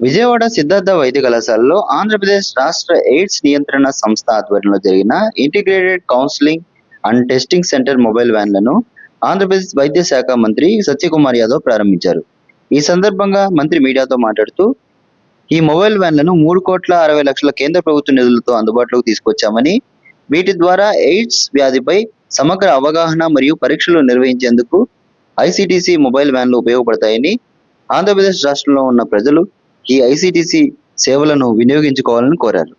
విజయవాడ సిద్ధార్థ వైద్య కళాశాలలో ఆంధ్రప్రదేశ్ రాష్ట్ర ఎయిడ్స్ నియంత్రణ సంస్థ ఆధ్వర్యంలో జరిగిన integrated counselling and testing center mobile వ్యాన్లను Andhra Pradesh వైద్య శాఖ మంత్రి సత్యకుమార్ యాదవ్ ప్రారంభించారు. ఈ సందర్భంగా మంత్రి మీడియాతో మాట్లాడుతూ ఈ మొబైల్ వ్యాన్లను మూడు కోట్ల అరవై లక్షల కేంద్ర ప్రభుత్వ నిధులతో అందుబాటులోకి తీసుకొచ్చామని వీటి ద్వారా ఎయిడ్స్ వ్యాధిపై సమగ్ర అవగాహన మరియు పరీక్షలు నిర్వహించేందుకు ఐసిటిసి మొబైల్ వ్యాన్లు ఉపయోగపడతాయని ఆంధ్రప్రదేశ్ రాష్ట్రంలో ఉన్న ప్రజలు ఈ ఐసిటిసి సేవలను వినియోగించుకోవాలని కోరారు.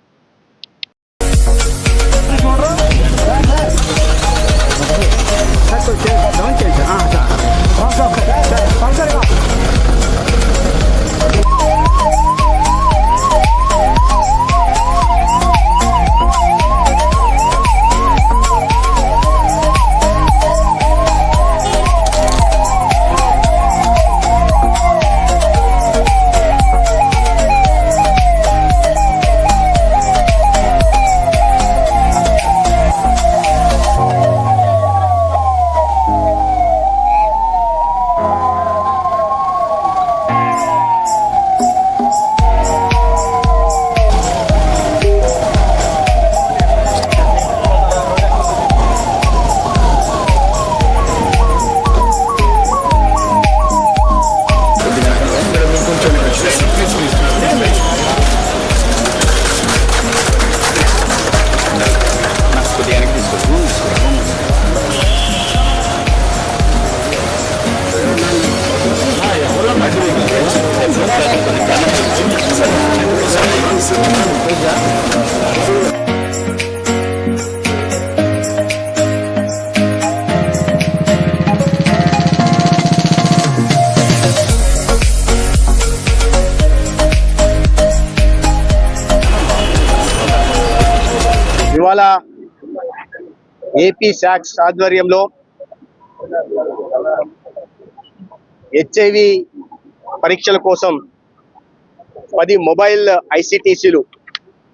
ఇవాళ ఏపీ శాక్స్ ఆధ్వర్యంలో హెచ్ఐవి పరీక్షల కోసం పది మొబైల్ ఐసిటిసిలు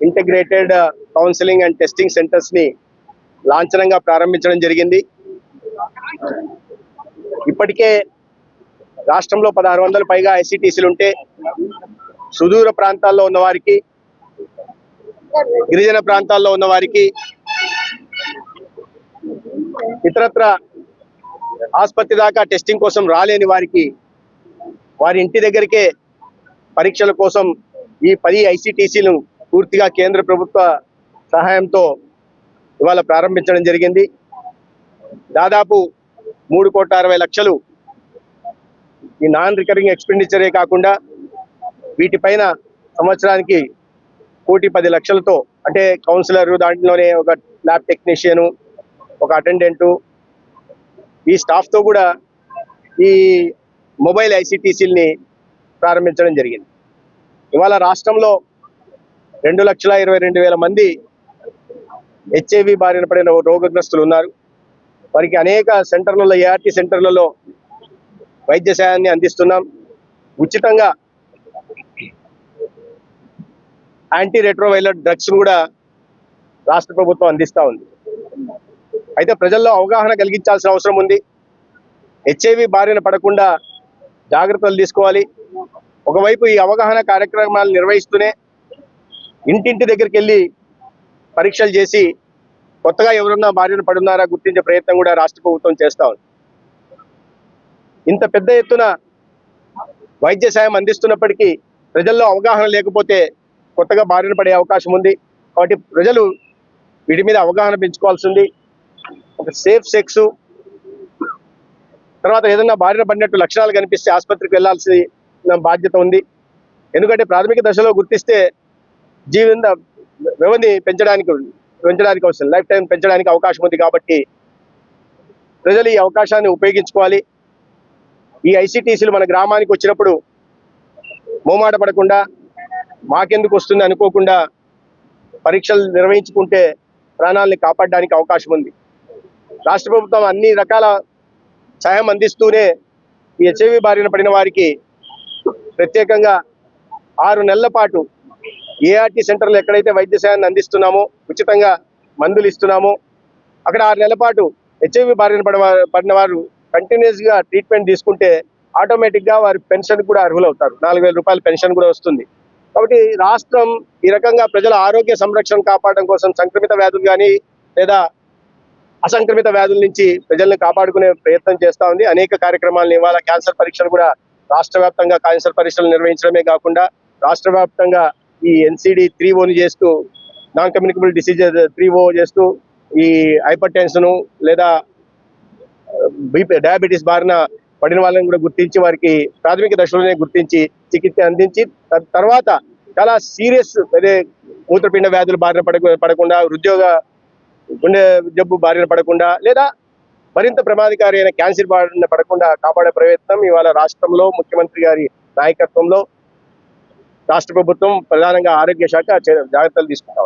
ఇంటిగ్రేటెడ్ కౌన్సిలింగ్ అండ్ టెస్టింగ్ సెంటర్స్ని లాంఛనంగా ప్రారంభించడం జరిగింది. ఇప్పటికే రాష్ట్రంలో పదహారు వందల పైగా ఐసిటీసీలు ఉంటే సుదూర ప్రాంతాల్లో ఉన్న వారికి గిరిజన ప్రాంతాల్లో ఉన్న వారికి ఇతరత్ర ఆసుపత్రి దాకా టెస్టింగ్ కోసం రాలేని వారికి వారి ఇంటి దగ్గరికే పరీక్షల కోసం ఈ పది ఐసీటీసీలు పూర్తిగా కేంద్ర ప్రభుత్వ సహాయంతో ఇవాళ ప్రారంభించడం జరిగింది. దాదాపు మూడు కోట్ల అరవై లక్షలు ఈ నాన్ రికరింగ్ ఎక్స్పెండిచరే కాకుండా వీటిపైన సంవత్సరానికి కోటి పది లక్షలతో అంటే కౌన్సిలర్ దాంట్లోనే ఒక ల్యాబ్ టెక్నీషియను ఒక అటెండెంటు ఈ స్టాఫ్తో కూడా ఈ మొబైల్ ఐసిటీసీల్ని ప్రారంభించడం జరిగింది. ఇవాళ రాష్ట్రంలో రెండు లక్షల ఇరవై రెండు వేల మంది హెచ్ఐవి బారిన పడిన రోగగ్రస్తులు ఉన్నారు. వారికి అనేక సెంటర్లలో ఏఆర్టీ సెంటర్లలో వైద్య సాయాన్ని అందిస్తున్నాం. ఉచితంగా యాంటీ రెట్రోవైలెట్ డ్రగ్స్ కూడా రాష్ట్ర ప్రభుత్వం అందిస్తూ ఉంది. అయితే ప్రజల్లో అవగాహన కలిగించాల్సిన అవసరం ఉంది. హెచ్ఐవి బారిన పడకుండా జాగ్రత్తలు తీసుకోవాలి. ఒకవైపు ఈ అవగాహన కార్యక్రమాలు నిర్వహిస్తూనే ఇంటింటి దగ్గరికి వెళ్ళి పరీక్షలు చేసి కొత్తగా ఎవరున్నా బారిన పడున్నారా గుర్తించే ప్రయత్నం కూడా రాష్ట్ర ప్రభుత్వం చేస్తూ ఉంది. ఇంత పెద్ద ఎత్తున వైద్య సాయం అందిస్తున్నప్పటికీ ప్రజల్లో అవగాహన లేకపోతే కొత్తగా బారిన పడే అవకాశం ఉంది. కాబట్టి ప్రజలు వీటి మీద అవగాహన పెంచుకోవాల్సి ఉంది. ఒక సేఫ్ సెక్స్ తర్వాత ఏదైనా బారిన పడినట్టు లక్షణాలు కనిపిస్తే ఆసుపత్రికి వెళ్ళాల్సిన బాధ్యత ఉంది. ఎందుకంటే ప్రాథమిక దశలో గుర్తిస్తే జీవిత వ్యవధి పెంచడానికి పెంచడానికి అవసరం లైఫ్ టైం పెంచడానికి అవకాశం ఉంది కాబట్టి ప్రజలు ఈ అవకాశాన్ని ఉపయోగించుకోవాలి. ఈ ఐసిటీసీలు మన గ్రామానికి వచ్చినప్పుడు మోమాట పడకుండా మాకెందుకు వస్తుంది అనుకోకుండా పరీక్షలు నిర్వహించుకుంటే ప్రాణాలని కాపాడడానికి అవకాశం ఉంది. రాష్ట్ర ప్రభుత్వం అన్ని రకాల సాయం అందిస్తూనే ఈ హెచ్ఐవి బారిన పడిన వారికి ప్రత్యేకంగా ఆరు నెలల పాటు ఏఆర్టీ సెంటర్లు ఎక్కడైతే వైద్య సేవను అందిస్తున్నామో ఉచితంగా మందులు ఇస్తున్నామో అక్కడ ఆరు నెలల పాటు హెచ్ఐవి బారిన పడిన వారు కంటిన్యూస్గా ట్రీట్మెంట్ తీసుకుంటే ఆటోమేటిక్గా వారి పెన్షన్ కూడా అర్హులవుతారు. నాలుగు వేల రూపాయల పెన్షన్ కూడా వస్తుంది. కాబట్టి రాష్ట్రం ఈ రకంగా ప్రజల ఆరోగ్య సంరక్షణ కాపాడడం కోసం సంక్రమిత వ్యాధులు కానీ లేదా అసంక్రమిత వ్యాధుల నుంచి ప్రజల్ని కాపాడుకునే ప్రయత్నం చేస్తా ఉంది. అనేక కార్యక్రమాలను ఇవాళ క్యాన్సర్ పరీక్షలు కూడా రాష్ట్ర వ్యాప్తంగా క్యాన్సర్ పరీక్షలు నిర్వహించడమే కాకుండా రాష్ట్ర వ్యాప్తంగా ఈ ఎన్సిడి త్రీ ఓని చేస్తూ non communicable diseases three O చేస్తూ ఈ హైపర్ లేదా బీపీ డయాబెటీస్ బారిన పడిన వాళ్ళని కూడా గుర్తించి వారికి ప్రాథమిక దశలోనే గుర్తించి చికిత్స అందించి తర్వాత చాలా సీరియస్ అదే మూత్రపిండ వ్యాధులు బారిన పడక పడకుండా ఉద్యోగ గుండె జబ్బు బారిన పడకుండా లేదా మరింత ప్రమాదకారి అయిన క్యాన్సర్ బారిన పడకుండా కాపాడే ప్రయత్నం ఇవాళ రాష్ట్రంలో ముఖ్యమంత్రి గారి నాయకత్వంలో రాష్ట్ర ప్రభుత్వం ప్రధానంగా ఆరోగ్య శాఖ జాగ్రత్తలు తీసుకుంటా